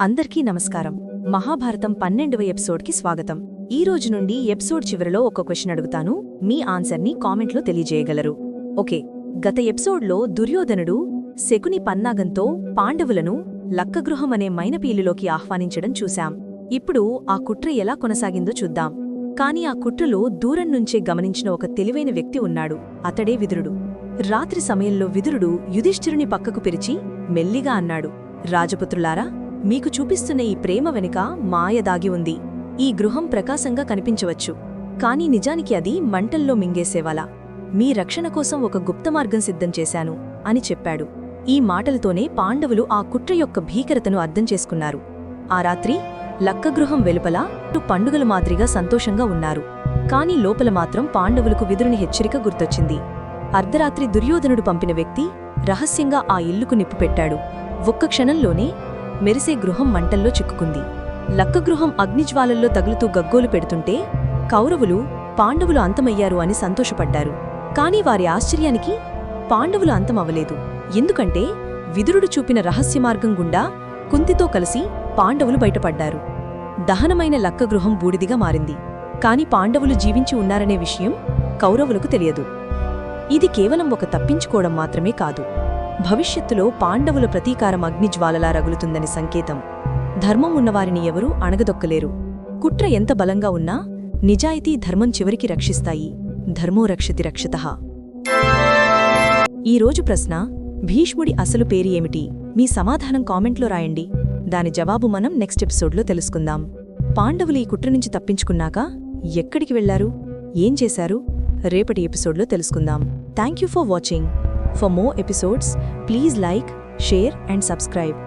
అందరికీ నమస్కారం. మహాభారతం పన్నెండవ ఎపిసోడ్కి స్వాగతం. ఈ రోజు నుండి ఎపిసోడ్ చివరిలో ఒక క్వశ్చన్ అడుగుతాను. మీ ఆన్సర్ని కామెంట్లో తెలియజేయగలరు. ఓకే. గత ఎపిసోడ్లో దుర్యోధనుడు శకుని పన్నాగంతో పాండవులను లక్కగృహం అనే మైనపీలులోకి ఆహ్వానించడం చూశాం. ఇప్పుడు ఆ కుట్ర ఎలా కొనసాగిందో చూద్దాం. కాని ఆ కుట్రలో దూరం నుంచే గమనించిన ఒక తెలివైన వ్యక్తి ఉన్నాడు. అతడే విదురుడు. రాత్రి సమయంలో విదురుడు యుధిష్ఠిరుని పక్కకు పిలిచి మెల్లిగా అన్నాడు. రాజపుత్రులారా మీకు చూపిస్తున్న ఈ ప్రేమ వెనుక మాయ దాగి ఉంది. ఈ గృహం ప్రకాశంగా కనిపించవచ్చు. కాని నిజానికి అది మంటల్లో మింగేసేవాలా? మీ రక్షణ కోసం ఒక గుప్తమార్గం సిద్ధం చేశాను అని చెప్పాడు. ఈ మాటలతోనే పాండవులు ఆ కుట్ర యొక్క భీకరతను అర్థం చేసుకున్నారు. ఆ రాత్రి లక్కగృహం వెలుపల పండుగల మాదిరిగా సంతోషంగా ఉన్నారు. కాని లోపల మాత్రం పాండవులకు విదురుని హెచ్చరిక గుర్తొచ్చింది. అర్ధరాత్రి దుర్యోధనుడు పంపిన వ్యక్తి రహస్యంగా ఆ ఇల్లుకు నిప్పు పెట్టాడు. ఒక్క క్షణంలోనే మెరిసే గృహం మంటల్లో చిక్కుకుంది. లక్కగృహం అగ్నిజ్వాలల్లో తగులుతూ గగ్గోలు పెడుతుంటే కౌరవులు పాండవులు అంతమయ్యారు అని సంతోషపడ్డారు. కాని వారి ఆశ్చర్యానికి పాండవులు అంతమవ్వలేదు. ఎందుకంటే విదురుడు చూపిన రహస్యమార్గం గుండా కుంతితో కలిసి పాండవులు బయటపడ్డారు. దహనమైన లక్కగృహం బూడిదిగా మారింది. కాని పాండవులు జీవించి ఉన్నారనే విషయం కౌరవులకు తెలియదు. ఇది కేవలం ఒక తప్పించుకోవడం మాత్రమే కాదు. భవిష్యత్తులో పాండవుల ప్రతీకారం అగ్నిజ్వాలలా రగులుతుందని సంకేతం. ధర్మం ఉన్నవారిని ఎవరూ అణగదొక్కలేరు. కుట్ర ఎంత బలంగా ఉన్నా నిజాయితీ ధర్మం చివరికి రక్షిస్తాయి. ధర్మో రక్షతి రక్షత. ఈరోజు ప్రశ్న భీష్ముడి అసలు పేరు ఏమిటి? మీ సమాధానం కామెంట్లో రాయండి. దాని జవాబు మనం నెక్స్ట్ ఎపిసోడ్లో తెలుసుకుందాం. పాండవులు ఈ కుట్ర నుంచి తప్పించుకున్నాక ఎక్కడికి వెళ్ళారు? ఏం చేశారు? రేపటి ఎపిసోడ్లో తెలుసుకుందాం. Thank you for watching. For more episodes, please like, share and subscribe.